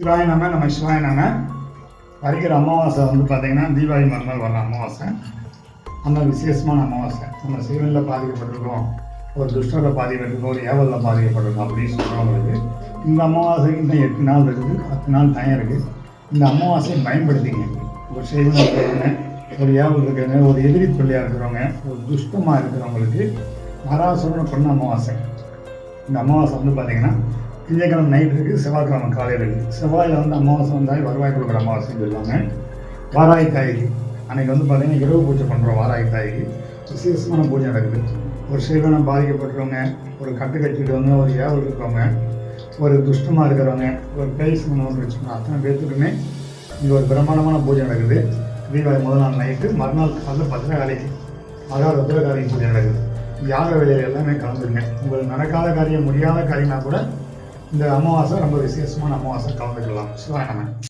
சிவாய நம்ம நம்ம சிவாய நம்ம வருகிற அமாவாசை வந்து பார்த்தீங்கன்னா தீபாவளி மறுநாள் வர அமாவாசை. அந்த விசேஷமான அமாவாசை. நம்ம சிவனில் பாதிக்கப்பட்டிருக்கோம் ஒரு துஷ்டரில் பாதிக்கப்பட்டிருக்கோம் ஒரு ஏவலில் பாதிக்கப்பட்டிருக்கோம் அப்படின்னு சொல்கிறவங்களுக்கு இந்த அமாவாசைக்கு இன்னும் எட்டு நாள் இருக்குது பத்து நாள் தயம் இருக்குது இந்த அமாவாசையை பயன்படுத்திங்க ஒரு செய்வன இருக்கிறவங்க ஒரு ஏவல் இருக்கிறவங்க ஒரு எதிரி தொல்லையாக இருக்கிறவங்க ஒரு துஷ்டமாக இருக்கிறவங்களுக்கு மராசுரன் பண்ண அமாவாசை. இந்த அமாவாசை வந்து பார்த்திங்கன்னா திங்கக்கிழமை நைட் இருக்குது செவ்வாய்க்கிழமை காலையில் இருக்குது செவ்வாயில் வந்து அமாவாசை வந்தால் வருவாய் கொடுக்குற அமாவாசைன்னு சொல்லுவாங்க வாராய் தாய்க்கு அன்னைக்கு வந்து பார்த்திங்கன்னா இரவு பூஜை பண்ணுறோம் வாராய் தாய்க்கு விசேஷமான பூஜை நடக்குது. ஒரு சைவனம் பாதிக்கப்பட்டவங்க ஒரு கட்டு கட்டிடுவங்க ஒரு ஏவல் இருக்கவங்க ஒரு துஷ்டமாக இருக்கிறவங்க ஒரு பேய் சம்பந்தம் வச்சுக்கணும் அத்தனை பேர்த்துக்குமே இங்கே ஒரு பிரம்மாண்டமான பூஜை நடக்குது. தீபாவளி முதல் நாள் நைட்டு மறுநாள் காலைல பத்திரகாளிக்கு அதாவது ருத்ரகாரி பூஜை நடக்குது. யாக வேலையில் எல்லாமே கலந்துருங்க. உங்களுக்கு நடக்காத காரியம் முடியாத காரியம்னா கூட இந்த அமாவாசை ரொம்ப விசேஷமான அமாவாசை கலந்துக்கலாம். சிவாய